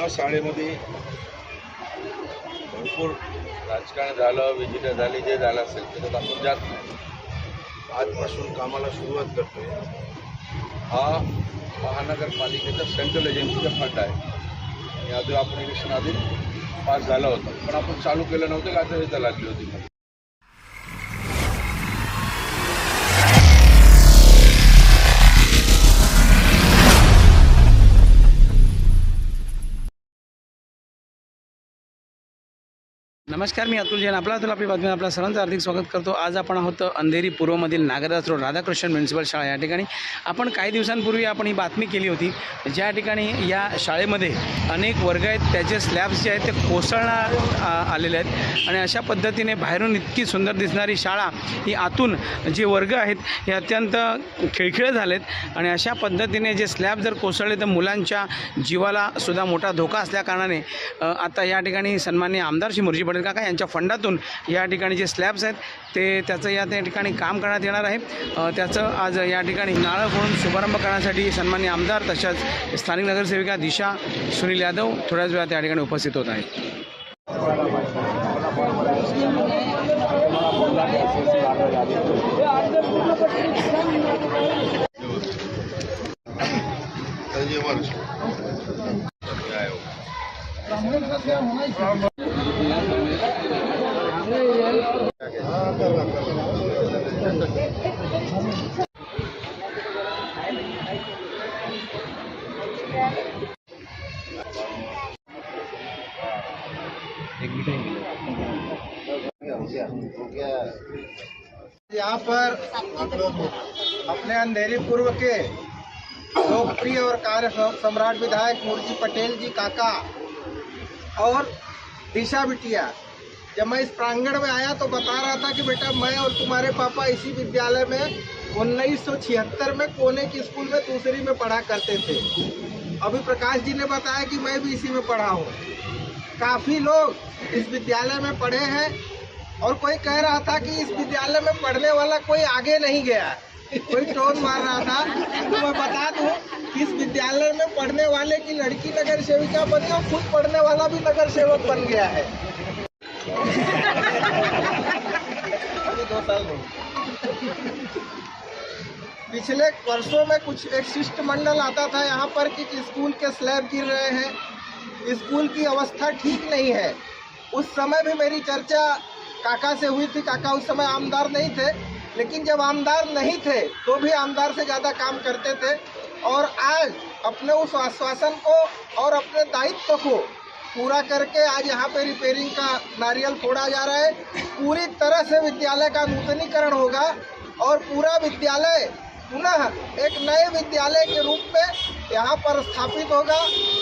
या शाळेमध्ये भरपूर राजकारण झालं विजिट झाली जे झालं असेल त्याच्यात आपण जात नाही. आजपासून कामाला सुरुवात करतोय. हा महानगरपालिकेचा सेंट्रल एजन्सीचा फंड आहे. आणि आधी आपण इलेक्शन आधी पास झाला होता पण आपण चालू केलं नव्हतं का? आता लागली होती नमस्कार मी अतुल जैन. आपला अतुल आपली बातमी आपल्या सर्वांचं हार्दिक स्वागत करतो. आज आपण आहोत अंधेरी पूर्वमधील नागदास रोड राधाकृष्ण म्युन्सिपल शाळा. या ठिकाणी आपण काही दिवसांपूर्वी आपण ही बातमी केली होती. ज्या ठिकाणी या शाळेमध्ये अनेक वर्ग आहेत त्याचे स्लॅब्स जे आहेत ते कोसळणार आलेले आहेत. आणि अशा पद्धतीने बाहेरून इतकी सुंदर दिसणारी शाळा ही आतून जे वर्ग आहेत हे अत्यंत खिळखिळे झालेत. आणि अशा पद्धतीने जे स्लॅब जर कोसळले तर मुलांच्या जीवाला सुद्धा मोठा धोका असल्याकारणाने आता या ठिकाणी सन्मान्य आमदार श्री मुरजी पाटील काका यांच्या फंडातून या ठिकाणी जे स्लॅब्स आहेत ते त्याचं या त्या ठिकाणी काम करण्यात येणार आहे. त्याचं आज या ठिकाणी नाळं फोडून शुभारंभ करण्यासाठी सन्मान्य आमदार तशाच स्थानिक नगरसेविका दिशा सुनील यादव थोड्याच वेळा त्या ठिकाणी उपस्थित होत आहेत. यहाँ पर अपने अंधेरी पूर्व के लोकप्रिय और कार्य सम्राट विधायक मूर्ति पटेल जी काका और दिशा बिटिया जब मैं इस प्रांगण में आया तो बता रहा था कि बेटा मैं और तुम्हारे पापा इसी विद्यालय में 1976 में कोने के स्कूल में दूसरी में पढ़ा करते थे। अभी प्रकाश जी ने बताया कि मैं भी इसी में पढ़ा हूँ। काफ़ी लोग इस विद्यालय में पढ़े हैं और कोई कह रहा था कि इस विद्यालय में पढ़ने वाला कोई आगे नहीं गया। कोई टोन मार रहा था। तो मैं बता दूँ कि इस विद्यालय में पढ़ने वाले की लड़की नगर सेविका बनी और खुद पढ़ने वाला भी नगर सेवक बन गया है। दो साल पिछले वर्षों में कुछ एक शिष्टमंडल आता था यहाँ पर कि स्कूल के स्लैब गिर रहे हैं। स्कूल की अवस्था ठीक नहीं है। उस समय भी मेरी चर्चा काका से हुई थी। काका उस समय आमदार नहीं थे, लेकिन जब आमदार नहीं थे तो भी आमदार से ज़्यादा काम करते थे। और आज अपने उस आश्वासन को और अपने दायित्व को पूरा करके आज यहाँ पे रिपेयरिंग का नारियल फोड़ा जा रहा है। पूरी तरह से विद्यालय का नूतनीकरण होगा और पूरा विद्यालय पुनः एक नए विद्यालय के रूप में यहाँ पर स्थापित होगा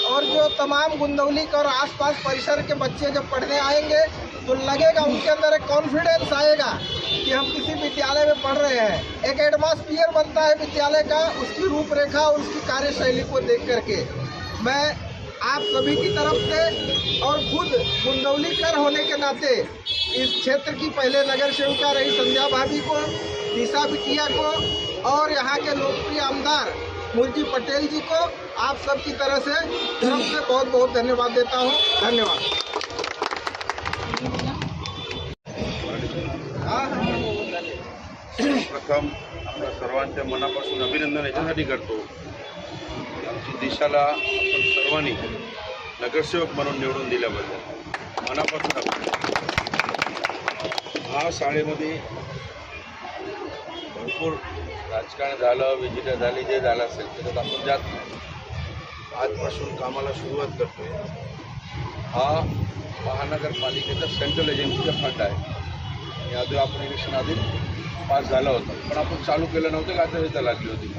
और जो तमाम गुंदौली और आसपास परिसर के बच्चे जब पढ़ने आएँगे तो लगेगा उनके अंदर एक कॉन्फिडेंस आएगा कि हम किसी विद्यालय में पढ़ रहे हैं। एक एटमॉस्फियर बनता है विद्यालय का, उसकी रूपरेखा और उसकी कार्यशैली को देख करके। मैं आप सभी की तरफ़ से और खुद गुंदौली कर होने के नाते इस क्षेत्र की पहले नगर सेविका रही संध्या भाभी को दिशा बिटिया को और यहाँ के लोकप्रिय आमदार मुलजी पटेल जी को आप सब की तरह से तरफ़ से बहुत बहुत धन्यवाद देता हूँ। धन्यवाद। हाँ, हाँ, प्रथम आपल्या सर्वांच्या मनापासून अभिनंदन याच्यासाठी करतो। दिशाला आपण सर्वांनी नगरसेवक म्हणून निवडून दिल्याबद्दल मनापासून हा शाळेमध्ये भरपूर राजकारण झालं विजिट झाली जे झालं असेल त्याच्यात आपण जात नाही. आजपासून कामाला सुरुवात करतोय. हा महानगरपालिकेचा सेंट्रल एजन्सीचा फंड आहे. आणि आधी आपण इलेक्शन आधी पास झाला होता. पण आपण चालू केलं नव्हतं का? आता लागली होती.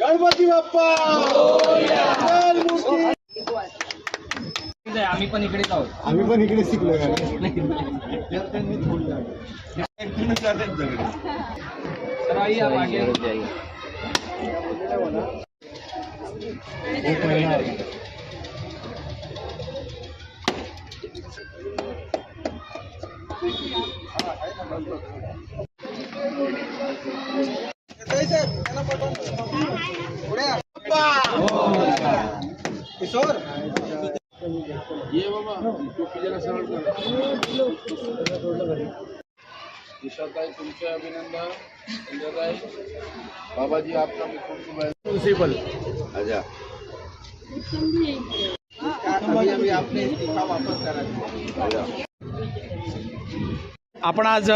गणपती बाप्पा! आम्ही पण इकडेच आहोत. आम्ही पण इकडे शिकलो किशोर ये बाबा टोपी जरा सरळ दिशाताई तुमचे अभिनंदन संजयताई बाबाजी आपका प्रिंसिपल अच्छा अभी आपने इस्तीफा वापस करा आपण आज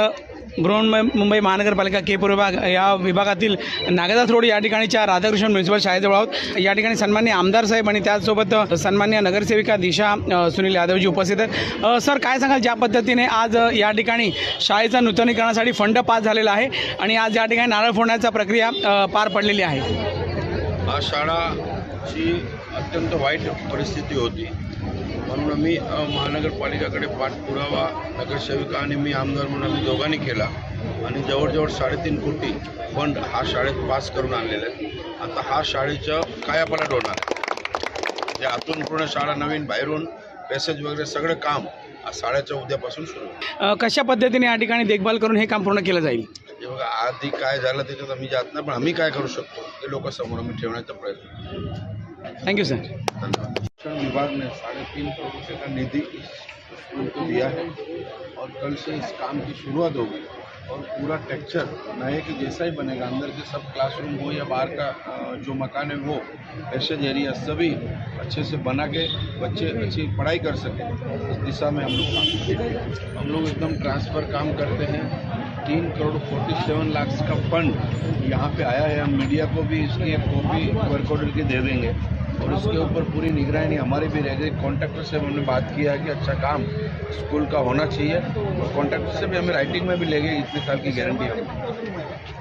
बृहन्मुंबई मुंबई महानगरपालिका के पूर्व विभाग या विभागातील नागदास रोड या ठिकाणीच्या राधाकृष्ण म्युन्सिपल शाळेजवळ आहोत. या ठिकाणी सन्मान्य आमदार साहेब आणि त्याचसोबत सन्मान्य नगरसेविका दिशा सुनील यादवजी उपस्थित आहेत. सर काय सांगाल ज्या पद्धतीने आज या ठिकाणी शाळेचा नूतनीकरणासाठी फंड पास झालेला आहे आणि आज या ठिकाणी नारळ फोडण्याचा प्रक्रिया पार पडलेली आहे? हा शाळाची अत्यंत वाईट परिस्थिती होती. म्हणून मी महानगरपालिकाकडे पाठपुरावा नगरसेविका आणि मी आमदार म्हणून आम्ही दोघांनी केला. आणि जवळजवळ साडेतीन कोटी फंड हा शाळेत पास करून आणलेला आहे आता हा शाळेचं कायापालट होणार आहे. जे आतून पूर्ण शाळा नवीन बाहेरून पॅसेज वगैरे सगळं काम शाळेच्या उद्यापासून सुरू कशा पद्धतीने या ठिकाणी देखभाल करून हे काम पूर्ण केलं जाईल? बघा आधी काय झालं त्याच्यात आम्ही जात नाही पण आम्ही काय करू शकतो ते लोकांसमोर आम्ही ठेवण्याचा प्रयत्न थँक्यू सर शिक्षण विभाग ने साढ़े तीन करोड़ रुपये का निधि इस स्कूल को दिया है और कल से इस काम की शुरुआत होगी और पूरा टेक्चर नए के जैसा ही बनेगा, अंदर के सब क्लासरूम हो या बाहर का जो मकान है वो पैसेज एरिया सभी अच्छे से बना के बच्चे अच्छी पढ़ाई कर सकें। इस दिशा में हम लोग काम करते हैं। हम लोग एकदम ट्रांसफ़र काम करते हैं। तीन करोड़ फोर्टी सेवन लाख का फंड यहाँ पे आया है। हम मीडिया को भी इसकी एक कॉपी वर्क ऑर्डर की दे देंगे। और उसके ऊपर पूरी निगरानी हमारी भी रह गई। कॉन्ट्रैक्टर से हमने बात किया कि अच्छा काम स्कूल का होना चाहिए और कॉन्ट्रैक्टर से भी हमें राइटिंग में भी ले गए, इतने साल की गारंटी है।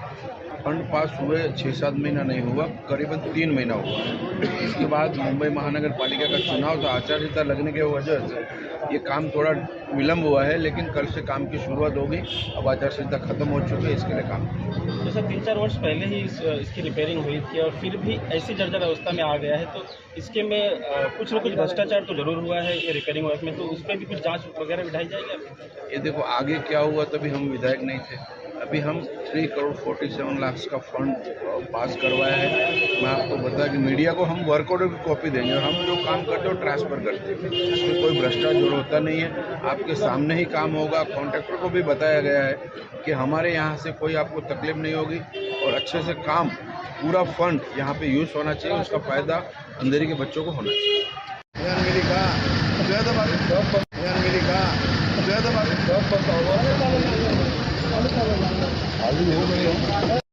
फंड पास हुए छः सात महीना नहीं हुआ करीबन तीन महीना हुआ। इसके बाद मुंबई महानगर पालिका का चुनाव था आचार संहिता लगने के वजह से ये काम थोड़ा विलम्ब हुआ है लेकिन कल से काम की शुरुआत होगी। अब आचार संहिता खत्म हो चुकी है इसके लिए काम। तो सर तीन चार वर्ष पहले ही इस, इसकी रिपेयरिंग हुई थी और फिर भी ऐसी जर्जर अवस्था में आ गया है तो इसके में कुछ ना कुछ भ्रष्टाचार तो ज़रूर हुआ है ये रिपेयरिंग वर्क में तो उस पर भी कुछ जाँच वगैरह बिठाई जाएगी? ये देखो आगे क्या हुआ तभी हम विधायक नहीं थे। अभी हम three crore forty seven lakh का फंड पास करवाया है। मैं आपको बता कि मीडिया को हम वर्क ऑर्डर की कॉपी देंगे और हम जो काम करते हैं ट्रांसफ़र करते हैं। इसमें कोई भ्रष्टाचार होता नहीं है। आपके सामने ही काम होगा। कॉन्ट्रैक्टर को भी बताया गया है कि हमारे यहाँ से कोई आपको तकलीफ़ नहीं होगी और अच्छे से काम, पूरा फंड यहाँ पे यूज़ होना चाहिए। उसका फ़ायदा अंधेरी के बच्चों को होना चाहिए। Valeu, meu irmão.